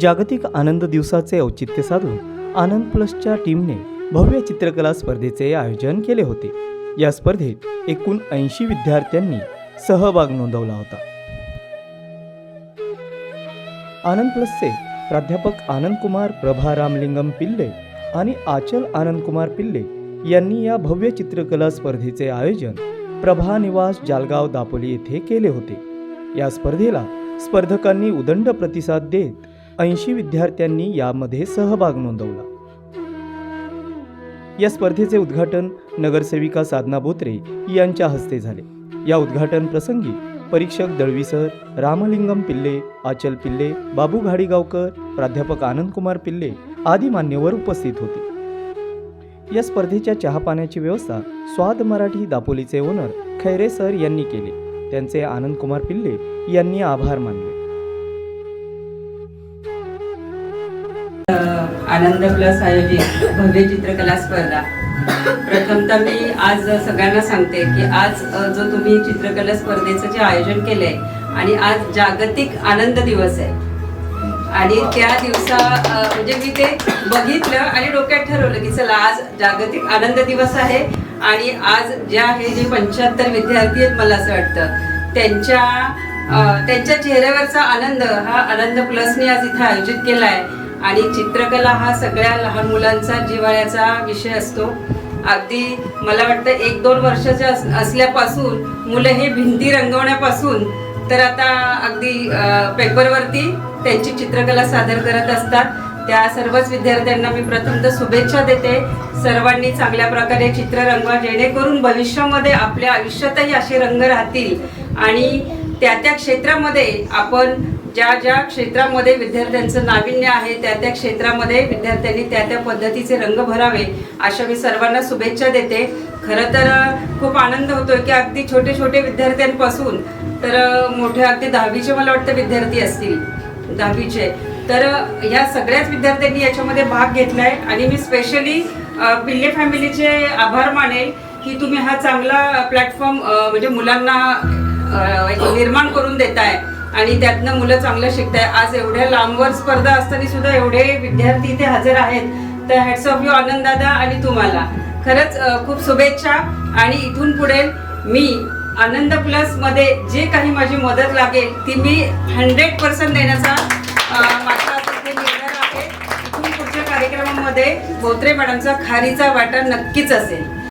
जागतिक आनंद दिवसाचे औचित्य साधून आनंद प्लसच्या टीमने भव्य चित्रकला स्पर्धेचे आयोजन केले होते. या स्पर्धेत एकूण ऐंशी विद्यार्थ्यांनी सहभाग नोंदवला होता. आनंद प्लसचे प्राध्यापक आनंदकुमार प्रभा रामलिंगम पिल्ले आणि आचल आनंदकुमार पिल्ले यांनी या भव्य चित्रकला स्पर्धेचे आयोजन प्रभा निवास जालगाव दापोली येथे केले होते. या स्पर्धेला स्पर्धकांनी उदंड प्रतिसाद देत ऐंशी विद्यार्थ्यांनी यामध्ये सहभाग नोंदवला. या स्पर्धेचे उद्घाटन नगरसेविका साधना बोत्रे यांच्या हस्ते झाले. या उद्घाटन प्रसंगी परीक्षक दळवीसर रामलिंगम पिल्ले आचल पिल्ले बाबू घाडीगावकर प्राध्यापक आनंदकुमार पिल्ले आदी मान्यवर उपस्थित होते. या स्पर्धेच्या चहापाण्याची व्यवस्था स्वाद मराठी दापोलीचे ओनर खैरे सर यांनी केले. त्यांचे आनंदकुमार पिल्ले यांनी आभार मानले. आनंद प्लस आयोजित भव्य चित्रकला स्पर्धा. प्रथमतः मी आज सगळ्यांना सांगते की आज जो तुम्ही चित्रकला स्पर्धेचं जे आयोजन केलंय आणि आज जागतिक आनंद दिवस आहे. आणि त्या दिवसा म्हणजे मी ते बघितलं आणि डोक्यात ठरवलं की चला आज जागतिक आनंद दिवस आहे आणि आज जे आहे जे पंच्याहत्तर विद्यार्थी आहेत मला असं वाटतं त्यांच्या त्यांच्या चेहऱ्यावरचा आनंद हा आनंद प्लसने आज इथे आयोजित केला आहे आणि चित्रकला हा सगळ्या लहान मुलांचा जिव्हाळ्याचा विषय असतो. अगदी मला वाटतं एक दोन वर्षाच्या अस- असल्यापासून मुलं हे भिंती रंगवण्यापासून तर आता अगदी पेपरवरती त्यांची चित्रकला सादर करत असतात. त्या सर्वच विद्यार्थ्यांना मी प्रथमतः शुभेच्छा देते. सर्वांनी चांगल्या प्रकारे चित्र रंगवा जेणेकरून भविष्यामध्ये आपल्या आयुष्यातही असे रंग राहतील. आणि त्या त्या क्षेत्रामध्ये आपण ज्या ज्या क्षेत्रामध्ये विद्यार्थ्यांचं नाविन्य आहे त्या त्या क्षेत्रामध्ये विद्यार्थ्यांनी त्या त्या पद्धतीचे रंग भरावे अशा मी सर्वांना शुभेच्छा देते. खरं तर खूप आनंद होतोय की अगदी छोटे छोटे विद्यार्थ्यांपासून तर मोठे अगदी दहावीचे मला वाटतं विद्यार्थी असतील. दहावीचे. तर या ह्या सगळ्याच विद्यार्थ्यांनी याच्यामध्ये भाग घेतलाय आणि मी स्पेशली पिल्ले फॅमिलीचे आभार मानेल की तुम्ही हा चांगला प्लॅटफॉर्म म्हणजे मुलांना निर्माण करून देताय. आणि त्यातनं मुलं चांगलं शिकताय. आज एवढ्या लांबवर स्पर्धा असताना सुद्धा एवढे विद्यार्थी इथे हजर आहेत. तर हॅट्स ऑफ यू आनंद दादा आणि तुम्हाला. खरंच खूप शुभेच्छा. आणि इथून पुढे मी आनंद प्लसमध्ये जे काही माझी मदत लागेल ती मी हंड्रेड पर्सेंट देण्याचा माझा निर्धार आहे. इथून पुढच्या कार्यक्रमामध्ये बोत्रे मॅडमचा खारीचा वाटा नक्कीच असेल.